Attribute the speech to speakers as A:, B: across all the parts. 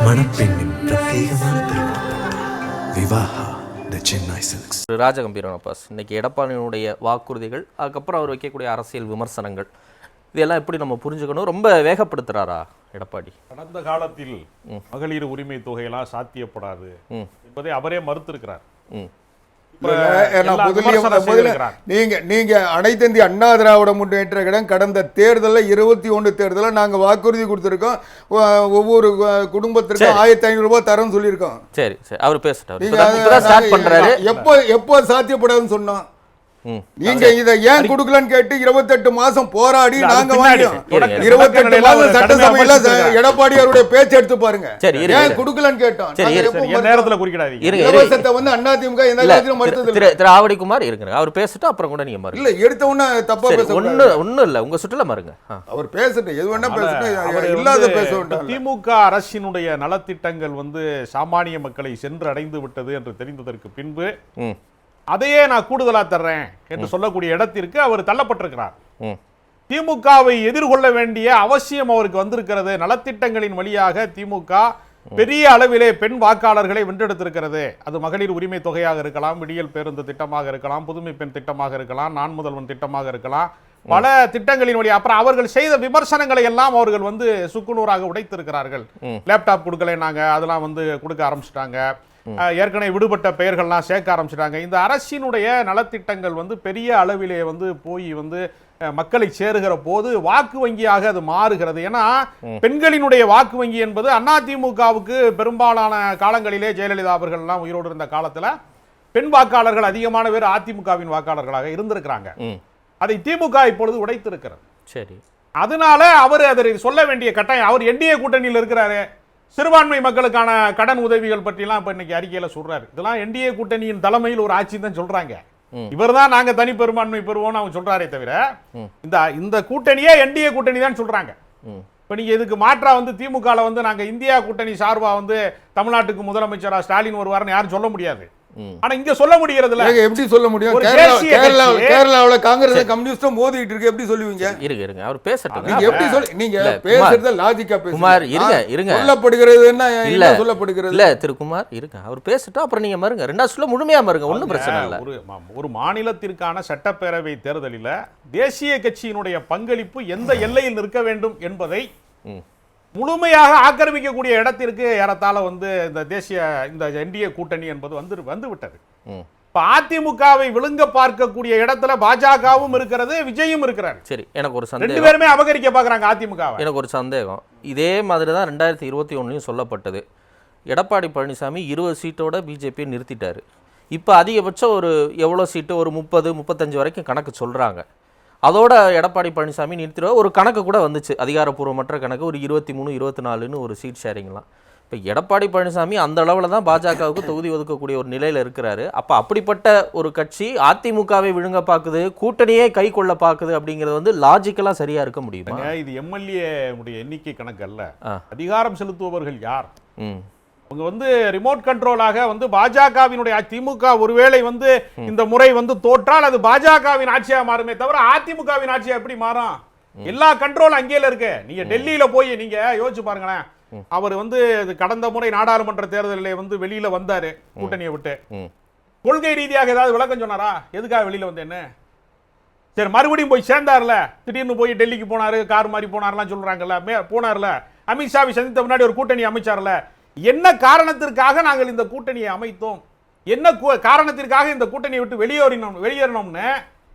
A: மணப்பெண்ணின் பிரத்யேகமான Vivaha the Chennai silks
B: Rajagambhiran Abbas இன்னைக்கு எடப்பாடியினுடைய வாக்குறுதிகள் அதுக்கப்புறம் அவர் வைக்கக்கூடிய அரசியல் விமர்சனங்கள் இதெல்லாம் எப்படி நம்ம புரிஞ்சுக்கணும்? ரொம்ப வேகப்படுத்துறாரா எடப்பாடி?
C: கடந்த காலத்தில் மகளிர் உரிமை தொகையெல்லாம் சாத்தியப்படாது
B: ம்.
C: என்பதை அவரே மறுத்திருக்கிறார்.
D: நீங்க நீங்க அனைத்து இந்திய அண்ணா திராவிட முன்னேற்ற கழகம் கடந்த தேர்தலில் இருபத்தி ஒன்று தேர்தலில் நாங்க வாக்குறுதி கொடுத்திருக்கோம். ஒவ்வொரு குடும்பத்திற்கும். ஆயிரத்தி ஐநூறு ரூபாய் தரோம்னு சொல்லியிருக்கோம்.
B: சரி சரி. அவர் பேசிட்டார்
D: எப்போ எப்போ சாத்தியப்படாதுன்னு சொன்னோம். நீங்க இதை ஏன் கொடுக்கலன்னு கேட்டு இருபத்தெட்டு மாசம் போராடி நாங்க
B: இருங்க.
D: இருபத்தெட்டு மாசம் சட்டசபையில. எடப்பாடியாருடைய பேச்சு எடுத்து பாருங்க.
B: சரி,
D: ஏன். கொடுக்கலன்னு கேட்டோம்?
C: நேரத்துல குறிக்கிடாதீங்க.
D: இலவசத்தை வந்து அதிமுக எந்த
B: இல்ல
D: காலத்திலும் மறுத்தது
B: திரு- திரு திரு ஆவடிக்குமார் இருங்க. அவர் பேசிட்டு அப்புறம் கூட நீங்க மறுங்க.
D: இல்ல எடுத்த உடனே தப்பா பேச
B: ஒண்ணு ஒண்ணும் இல்ல. உங்க சுற்றுல மறுங்க. ஆ.
D: அவர் பேசட்டும். எது வேணா
C: அவர்
D: பேசட்டும். இல்லாத பேச வேண்டாம்
C: திமுக அரசினுடைய நலத்திட்டங்கள் வந்து சாமானிய மக்களை சென்று அடைந்து விட்டது என்று தெரிந்ததற்கு பின்பு அதையே நான் கூடுதலா தர்றேன் என்று சொல்லக்கூடிய இடத்திற்கு அவர் தள்ளப்பட்டிருக்கிறார். திமுகவை எதிர்கொள்ள வேண்டிய அவசியம் அவருக்கு வந்திருக்கிறது. நலத்திட்டங்களின் வழியாக திமுக பெரிய அளவிலே பெண் வாக்காளர்களை வென்றெடுத்திருக்கிறது. அது மகளிர் உரிமை தொகையாக இருக்கலாம் விடியல் பேருந்து திட்டமாக இருக்கலாம் புதுமை பெண் திட்டமாக இருக்கலாம் நான் முதல்வன் திட்டமாக இருக்கலாம். பல திட்டங்களின் வழி அப்புறம் அவர்கள் செய்த விமர்சனங்களை எல்லாம் அவர்கள் வந்து சுக்குநூறாக உடைத்திருக்கிறார்கள். லேப்டாப் கொடுக்கலைனாங்க அதெல்லாம் வந்து கொடுக்க ஆரம்பிச்சிட்டாங்க. ஏற்கனவே விடுபட்ட பெயர்கள்லாம் சேர்க்க ஆரம்பிச்சிட்டாங்க. இந்த அரசினுடைய நலத்திட்டங்கள் வந்து பெரிய அளவிலே வந்து போய் வந்து மக்களை சேருகிற போது வாக்கு வங்கியாக அது மாறுகிறது. ஏன்னா பெண்களினுடைய வாக்கு வங்கி என்பது அதிமுகவுக்கு பெரும்பாலான காலங்களிலே ஜெயலலிதா அவர்கள் எல்லாம் உயிரோடு இருந்த காலத்துல பெண் வாக்காளர்கள் அதிகமான பேர் அதிமுகவின் வாக்காளர்களாக இருந்திருக்கிறாங்க. அதை திமுக இப்பொழுது உடைத்திருக்கிறது.
B: சரி.
C: அதனால அவர் அதை சொல்ல வேண்டிய கட்டாயம். அவர் என்டிஏ கூட்டணியில் இருக்கிறாரு. சிறுபான்மை மக்களுக்கான கடன் உதவிகள் பற்றிலாம் இப்ப இன்னைக்கு அறிக்கையில சொல்றாரு. இதெல்லாம் என்டிஏ கூட்டணியின் தலைமையில் ஒரு ஆட்சி தான் சொல்றாங்க. இவர்தான் நாங்க தனி பெரும்பான்மை பெறுவோம்னு அவங்க சொல்றாரே தவிர இந்த இந்த கூட்டணியே என்டிஏ கூட்டணி தான் சொல்றாங்க.
B: ம்.
C: இப்ப நீங்க இதுக்கு மாற்றா வந்து திமுகல வந்து நாங்க இந்தியா கூட்டணி சார்பா வந்து தமிழ்நாட்டுக்கு முதலமைச்சரா ஸ்டாலின் வருவாருன்னு யாரும் சொல்ல முடியாது. ஆனா இங்க சொல்ல முடியறதுல
D: ஏங்க, எப்படி சொல்ல முடியும்? கேரளா கேரளாவுல காங்கிரஸ் கம்யூனிஸ்டும் மோதிட்டு இருக்கு. எப்படி சொல்லுவீங்க?
B: இருங்க இருங்க. அவர் பேசட்டும்.
D: நீங்க எப்படி சொல்லி நீங்க
B: இல்ல,
D: பேசுறத லாஜிக்கா பேசுங்க.
B: குமார், இருங்க, இருங்க.
D: சொல்லப்படுகிறது என்ன?
B: இல்ல
D: சொல்லப்படுகிறது?
B: இல்ல திரு குமார் இருங்க. அவர் பேசட்டும் அப்புறம் நீங்க மறுங்க. ரெண்டாவது சொல்ல முழுமையா மறுங்க. ஒண்ணும் பிரச்சனை இல்ல.
C: ஒரு ஒரு மாநிலத்திற்கான சட்டப்பேரவை தேர்தலில் தேசிய கட்சியினுடைய பங்களிப்பு எந்த எல்லையில் நிற்க வேண்டும் என்பதை. முழுமையாக ஆக்கிரமிக்கக்கூடிய இடத்திற்கு ஏறத்தாழ வந்து இந்த தேசிய இந்த என்டிஏ கூட்டணி என்பது வந்து வந்து விட்டது
B: ம்.
C: இப்ப அதிமுகவை விழுங்க பார்க்கக்கூடிய இடத்துல பாஜகவும் இருக்கிறது விஜயும் இருக்கிறார்.
B: சரி எனக்கு ஒரு
C: ரெண்டு
B: சந்தேகம்.
C: பேருமே அபகரிக்க பாக்குறாங்க அதிமுகவை.
B: எனக்கு ஒரு சந்தேகம். இதே மாதிரி தான் ரெண்டாயிரத்தி இருபத்தி ஒன்றுலையும் சொல்லப்பட்டது. எடப்பாடி பழனிசாமி இருபது சீட்டோட பிஜேபியை நிறுத்திட்டாரு. இப்போ அதிகபட்சம் ஒரு எவ்வளோ சீட்டு? ஒரு முப்பது முப்பத்தஞ்சு வரைக்கும் கணக்கு சொல்கிறாங்க அதோட எடப்பாடி பழனிசாமி நிறுத்திட ஒரு கணக்கு கூட வந்துச்சு. அதிகாரப்பூர்வமற்ற கணக்கு ஒரு இருபத்தி மூணு இருபத்தி நாலுன்னு ஒரு சீட் ஷேரிங்லாம் இப்போ எடப்பாடி பழனிசாமி அந்த அளவில் தான் பாஜகவுக்கு தொகுதி ஒதுக்கக்கூடிய ஒரு நிலையில் இருக்கிறாரு. அப்போ அப்படிப்பட்ட ஒரு கட்சி அதிமுகவை விழுங்க பார்க்குது கூட்டணியே கை கொள்ள பார்க்குது அப்படிங்கிறது வந்து லாஜிக்கலாக சரியாக இருக்க முடியுமா?
C: இது எம்எல்ஏ உடைய எண்ணிக்கை கணக்கு அல்ல. அதிகாரம் செலுத்துபவர்கள் யார்?
B: ம்.
C: அவங்க வந்து ரிமோட் கண்ட்ரோலாக வந்து பாஜகவினுடைய திமுக ஒருவேளை வந்து இந்த முறை வந்து தோற்றால் அது பாஜகவின் ஆட்சியா மாறுமே தவிர அதிமுகவின் ஆட்சியா எப்படி மாறும்? எல்லா கண்ட்ரோல் அங்கேல இருக்கு. நீங்க டெல்லியில போய் நீங்க யோசிச்சு பாருங்களேன். அவர் வந்து கடந்த முறை நாடாளுமன்ற தேர்தலில் வந்து வெளியில வந்தாரு கூட்டணியை விட்டு. கொள்கை ரீதியாக ஏதாவது விளக்கம் சொன்னாரா? எதுக்காக வெளியில வந்தேன்னு? சரி மறுபடியும் போய் சேர்ந்தார்ல. திடீர்னு போய் டெல்லிக்கு போனாரு கார் மாதிரி போனார்லாம் சொல்றாங்கல்ல. போனார்ல. அமித்ஷாவை சந்தித்த முன்னாடி ஒரு கூட்டணி அமைச்சார்ல. என்ன காரணத்திற்காக நாங்கள் இந்த கூட்டணியை அமைத்தோம்? என்ன காரணத்திற்காக இந்த கூட்டணியை விட்டு வெளியேறினோம் வெளியேறினோம்னு?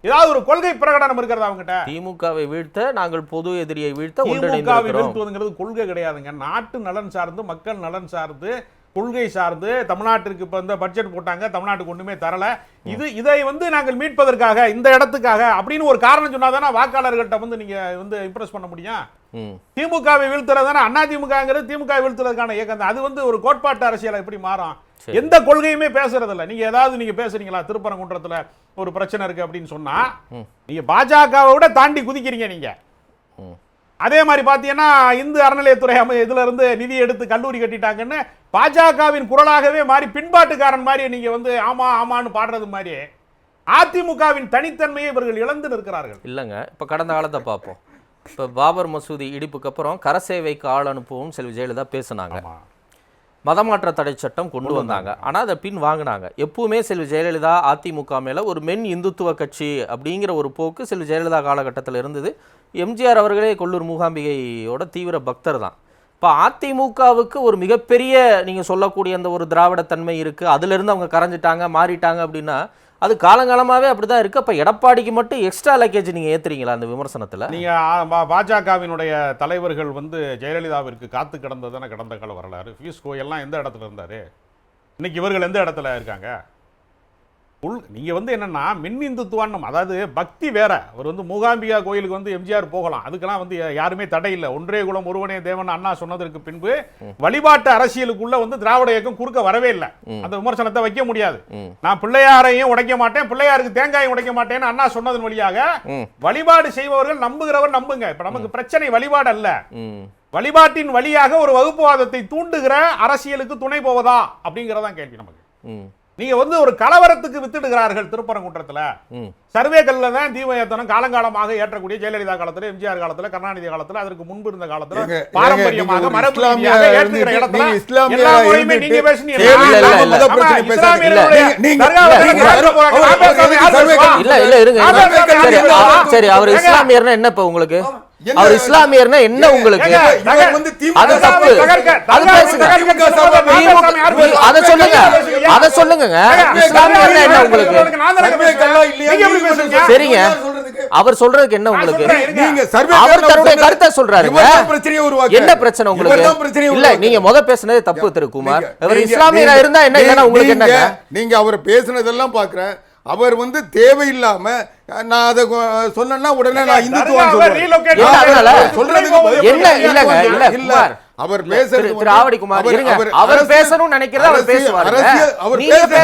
C: ஏதாவது ஒரு கொள்கை பிரகடனம் இருக்கிறதா அவங்ககிட்ட?
B: திமுகவை வீழ்த்த நாங்கள் பொது எதிரியை வீழ்த்த
C: திமுகவை வீழ்த்துவதுங்கிறது கொள்கை கிடையாதுங்க. நாட்டு நலன் சார்ந்து மக்கள் நலன் சார்ந்து கொள்கை சார்ந்து தமிழ்நாட்டிற்கு இப்ப இந்த பட்ஜெட் போட்டாங்க தமிழ்நாட்டுக்கு ஒண்ணுமே தரல. இது இதை வந்து நாங்கள் மீட்பதற்காக இந்த இடத்துக்காக அப்படின்னு ஒரு காரணம் சொன்னாதானே வாக்காளர்கள்ட்ட வந்து நீங்க வந்து இம்ப்ரெஸ் பண்ண முடியும்? திமுகவை வீழ்த்துறதானே அண்ணா திமுகங்கிறது திமுக வீழ்த்துறதுக்கான இயக்கம் தான். அது வந்து ஒரு கோட்பாட்டு அரசியல் எப்படி மாறும். எந்த கொள்கையுமே பேசுறது இல்ல நீங்க ஏதாவது நீங்க பேசுறீங்களா? திருப்பரங்குன்றத்துல ஒரு பிரச்சனை இருக்கு அப்படின்னு சொன்னா நீங்க பாஜகவை விட தாண்டி குதிக்கிறீங்க நீங்க. அதே மாதிரி பார்த்தீங்கன்னா இந்து அறநிலையத்துறை அமை இதுல இருந்து நிதி எடுத்து கல்லூரி கட்டிட்டாங்கன்னு பாஜகவின் குரலாகவே மாறி பின்பாட்டுக்காரன் மாதிரி நீங்க வந்து ஆமா ஆமான்னு பாடுறது மாதிரி அதிமுகவின் தனித்தன்மையை இவர்கள் இழந்து நிற்கிறார்கள்.
B: இல்லைங்க. இப்போ கடந்த காலத்தை பார்ப்போம். இப்போ பாபர் மசூதி இடிப்புக்கு அப்புறம் கரசேவைக்கு ஆள் அனுப்பவும் செல்வி ஜெயலலிதா பேசுனாங்க. மதமாற்ற தடை சட்டம் கொண்டு வந்தாங்க. ஆனால் அதை பின் வாங்கினாங்க. எப்பவுமே செல்வி ஜெயலலிதா அதிமுக மேலே ஒரு மென் இந்துத்துவ கட்சி அப்படிங்கிற ஒரு போக்கு செல்வி ஜெயலலிதா காலகட்டத்தில் இருந்தது. எம்ஜிஆர் அவர்களே கொல்லூர் மூகாம்பிகையோட தீவிர பக்தர் தான். இப்போ அதிமுகவுக்கு ஒரு மிகப்பெரிய நீங்கள் சொல்லக்கூடிய அந்த ஒரு திராவிடத்தன்மை இருக்குது அதிலிருந்து அவங்க கரைஞ்சிட்டாங்க மாறிட்டாங்க அப்படின்னா அது காலங்காலமாகவே அப்படி தான் இருக்குது அப்போ எடப்பாடிக்கு மட்டும் எக்ஸ்ட்ரா லக்கேஜ் நீங்கள் ஏற்றுறீங்களா அந்த விமர்சனத்தில்?
C: நீங்கள் பாஜகவினுடைய தலைவர்கள் வந்து ஜெயலலிதாவிற்கு காத்து கிடந்ததானே கடந்த கால வரலாறு? பியூஷ் கோயெல்லாம் எந்த இடத்துல இருந்தார்? இன்னைக்கு இவர்கள் எந்த இடத்துல இருக்காங்க? உள் நீங்க வந்து என்னன்னா மின் இந்துத்துவான்னு அதாவது பக்தி வேற. அவர் வந்து மூகாம்பிகா கோயிலுக்கு வந்து எம்ஜிஆர் போகலாம். அதுக்கெல்லாம் வந்து யாருமே தடை இல்லை. ஒன்றே குலம் ஒருவனே தேவன் அண்ணா சொன்னதற்கு பின்பு வழிபாட்டு அரசியலுக்குள்ள வந்து திராவிட இயக்கம் குறுக்க வரவே இல்லை. அந்த விமர்சனத்தை வைக்க முடியாது. நான் பிள்ளையாரையும் உடைக்க மாட்டேன் பிள்ளையாருக்கு தேங்காயும் உடைக்க மாட்டேன்னு அண்ணா சொன்னதன் வழியாக. வழிபாடு செய்பவர்கள் நம்புகிறவர் நம்புங்க. இப்ப நமக்கு பிரச்சனை வழிபாடு அல்ல. வழிபாட்டின் வழியாக ஒரு வகுப்புவாதத்தை தூண்டுகிற அரசியலுக்கு துணை போவதா அப்படிங்கறதான் கேள்வி நமக்கு. நீங்க வந்து ஒரு கலவரத்துக்கு வித்துடுகிறார்கள் திருப்பரங்குன்றத்துல
B: ம்
C: சர்வேக்கல்ல தான் தீப ஏத்தனம் காலங்காலமாக ஏற்றக்கூடிய ஜெயலலிதா காலத்துல எம்ஜிஆர் காலத்துல கருணாநிதி காலத்துல அதற்கு முன்பு இருந்த காலத்துல பாரம்பரியமாக மரபு
D: சரி? அவர் சர்வே
B: இஸ்லாமியர்னா என்ன இப்ப உங்களுக்கு அவர் இஸ்லாமியர்னா என்ன உங்களுக்கு?
D: இவர்
B: அது தப்பு. அது பேசுங்க. அத சொல்லுங்க. அத சொல்லுங்க. இஸ்லாமியர்னா என்ன உங்களுக்கு? சரிங்க.
D: சொல்றதுக்கு.
B: அவர் சொல்றதுக்கு என்ன உங்களுக்கு? அவர் தன்னுடைய கருத்தை சொல்றாருங்க. என்ன பிரச்சனை உங்களுக்கு? இல்ல. நீங்க முத பேசுனதே தப்பு திரு குமார்.
D: நீங்க-
B: இஸ்லாமியரா இருந்தா என்ன உங்களுக்கு என்னங்க?
D: நீங்க அவர் பேசுனதெல்லாம் பாக்குறேன். அவர் வந்து தேவையில்லாம நான் அதை சொன்னா உடனே நான் இந்துத்துவம்
B: என்ன இல்லங்க இல்ல
D: இல்ல அவர்
B: திரு-
D: பேசுறது
B: திரு
D: வந்து-
B: ஆவடி குமார்,
D: அவர்-
B: பேசணும்னு நினைக்கிறத அவர்
D: அரசியல்- அவர்
B: நினைக்கிறத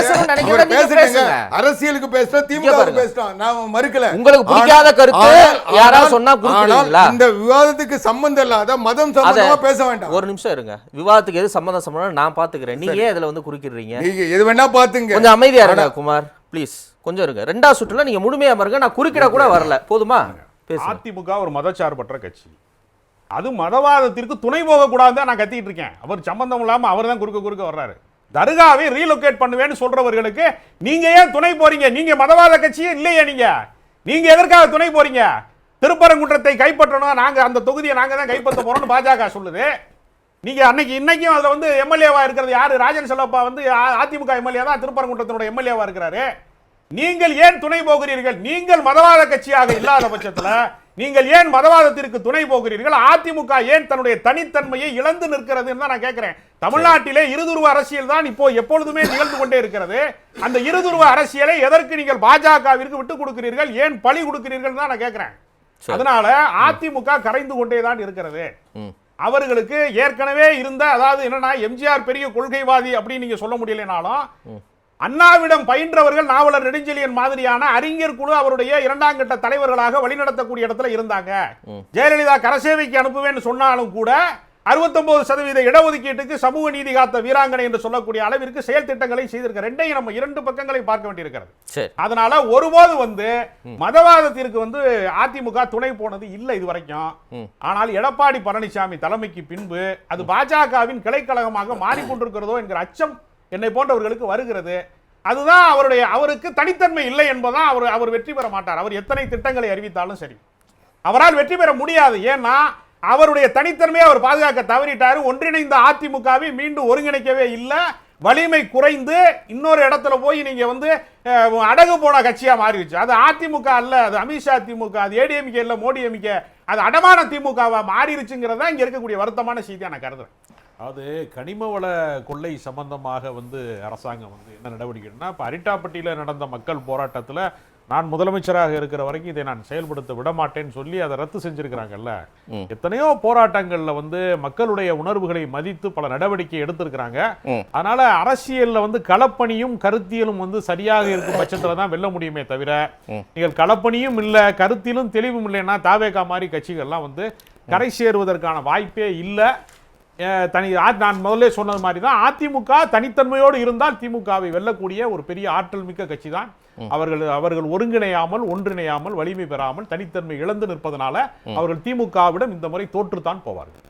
D: பேசுறீங்க. அரசியலுக்கு பேசுறா திமுக. பேசுறோம் நான் மறுக்கல.
B: உங்களுக்கு பிடிக்காத கருத்து யாராவது சொன்னா குறுக்கிடுவீங்களா?
D: இந்த விவாதத்துக்கு சம்பந்தம் இல்லாத மதம் சம்பந்தமா பேச வேண்டாம்.
B: ஒரு நிமிஷம் இருங்க. விவாதத்துக்கு எது சம்மந்தம் சம்மந்தம் நான் பாத்துக்கிறேன் நீங்க ஏன் இதுல வந்து குறுக்கிடுறீங்க?
D: நீங்க எது வேணா பாத்துங்க
B: கொஞ்சம் அமைதியா இருங்க குமார். ப்ளீஸ் கொஞ்சம் இருங்க. ரெண்டாவது சுற்றுல நீங்கள் முழுமையாக பாருங்க நான் குறுக்கிட கூட வரல. போதுமா?
C: அதிமுக ஒரு மதச்சார்பற்ற கட்சி. அது மதவாதத்திற்கு துணை போகக்கூடாதுன்னு தான் நான் கத்திட்டு இருக்கேன். அவர் சம்பந்தம் இல்லாமல் அவர் தான் குறுக்க குறுக்க வர்றாரு. தர்காவை ரீலொகேட் பண்ணுவேன்னு சொல்றவர்களுக்கு நீங்க ஏன் துணை போறீங்க? நீங்க மதவாத கட்சியே இல்லையே நீங்க. நீங்க எதற்காக துணை போறீங்க? திருப்பரங்குன்றத்தை கைப்பற்றணும் நாங்க அந்த தொகுதியை நாங்க தான் கைப்பற்ற போறோம்னு பாஜக சொல்லுது. நீங்க அன்னைக்கு இன்னைக்கும் அதுல வந்து எம்எல்ஏவா இருக்கிறது யாரு? ராஜன் செல்லப்பா வந்து அதிமுக எம்எல்ஏ தான் திருப்பரங்குன்றத்தினுடைய எம்எல்ஏவா இருக்கிறாரு. நீங்கள் ஏன் துணை போகிறீர்கள்? நீங்கள் மதவாத கட்சியாக இல்லாத பட்சத்துல நீங்கள் ஏன் மதவாதத்திற்கு துணை போகிறீர்கள்? அதிமுக ஏன் தன்னுடைய தனித்தன்மையை இழந்து நிற்கிறதுன்னு தான் நான் கேட்கிறேன் தமிழ்நாட்டிலே இருதுருவ அரசியல் தான் இப்போ எப்பொழுதுமே நிகழ்ந்து கொண்டே இருக்கிறது. அந்த இருதுருவ அரசியலை எதற்கு நீங்கள் பாஜகவிற்கு விட்டு கொடுக்கிறீர்கள்? ஏன் பழி கொடுக்கிறீர்கள் தான் நான் கேட்கிறேன் அதனால அதிமுக கரைந்து கொண்டே தான் இருக்கிறது. அவர்களுக்கு ஏற்கனவே இருந்த அதாவது என்னன்னா எம்ஜிஆர் பெரிய கொள்கைவாதி அப்படின்னு நீங்க சொல்ல முடியலனாலும் அண்ணாவிடம் பயின்றவர்கள் நாவலர் நெடுஞ்செழியன் மாதிரியான அறிஞர் குழு அவருடைய இரண்டாம் கட்ட தலைவர்களாக வழிநடத்தக்கூடிய இடத்துல இருந்தாங்க. ஜெயலலிதா கரசேவைக்கு அனுப்புவேன்னு சொன்னாலும் கூட 69% சதவீத இடஒதுக்கீட்டுக்கு சமூக நீதி காத்த வீராங்கனை என்று சொல்லக்கூடிய அளவிற்கு செயல் திட்டங்களை செய்திருக்க ரெண்டையும் நம்ம இரண்டு பக்கங்களை பார்க்க வேண்டியிருக்கிறது. அதனால ஒருபோது வந்து மதவாதத்திற்கு வந்து அதிமுக துணை போனது இல்லை இது வரைக்கும் ஆனால் எடப்பாடி பழனிசாமி தலைமைக்கு பின்பு அது பாஜகவின் கிளைக்கழகமாக மாறிக்கொண்டிருக்கிறதோ என்கிற அச்சம் என்னை போன்றவர்களுக்கு வருகிறது. அதுதான் அவருடைய அவருக்கு தனித்தன்மை இல்லை என்பதுதான் அவர் அவர் வெற்றி பெற மாட்டார். அவர் எத்தனை திட்டங்களை அறிவித்தாலும் சரி. அவரால் வெற்றி பெற முடியாது. ஏன்னா அவருடைய தனித்தன்மையை அவர் பாதுகாக்க தவறிட்டாரு. ஒன்றிணைந்த அதிமுகவை மீண்டும் ஒருங்கிணைக்கவே இல்லை. வலிமை குறைந்து இன்னொரு இடத்துல போய் நீங்க வந்து அடகு போன கட்சியா மாறிடுச்சு. அது அதிமுக அல்ல அது அமித்ஷா திமுக அது ஏடிஎம்கே இல்ல மோடி எம்கே அது அடமான திமுகவா மாறிடுச்சுங்கிறத இங்க இருக்கக்கூடிய வருத்தமான செய்தியா நான் கருதுறேன். அது கனிம வள கொள்ளை சம்பந்தமாக வந்து அரசாங்கம் வந்து என்ன நடவடிக்கைன்னா இப்போ அரிட்டாப்பட்டியில் நடந்த மக்கள் போராட்டத்தில் நான் முதலமைச்சராக இருக்கிற வரைக்கும் இதை நான் செயல்படுத்த விட மாட்டேன்னு சொல்லி அதை ரத்து செஞ்சிருக்கிறாங்கல்ல. எத்தனையோ போராட்டங்கள்ல வந்து மக்களுடைய உணர்வுகளை மதித்து பல நடவடிக்கை எடுத்திருக்கிறாங்க. அதனால அரசியல்ல வந்து களப்பணியும் கருத்தியலும் வந்து சரியாக இருக்கும் பட்சத்துல தான் வெல்ல முடியுமே தவிர நீங்கள் களப்பணியும் இல்ல கருத்திலும் தெளிவும் இல்லைன்னா தாவேகா மாதிரி கட்சிகள்லாம் வந்து கரை சேருவதற்கான வாய்ப்பே இல்ல. தனி நான் முதல்ல சொன்னது மாதிரி தான் அதிமுக தனித்தன்மையோடு இருந்தால் திமுகவை வெல்லக்கூடிய ஒரு பெரிய ஆற்றல் மிக்க கட்சி தான் அவர்கள் அவர்கள் ஒருங்கிணையாமல் ஒன்றிணையாமல் வலிமை பெறாமல் தனித்தன்மை இழந்து நிற்பதனால அவர்கள் திமுகவிடம் இந்த முறை தோற்றுத்தான் போவார்கள்.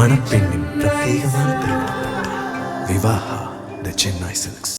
A: மணப்பெண்ணின் பிரத்யேகமான திருமணம் விவாஹா த சென்னை சில்க்ஸ்.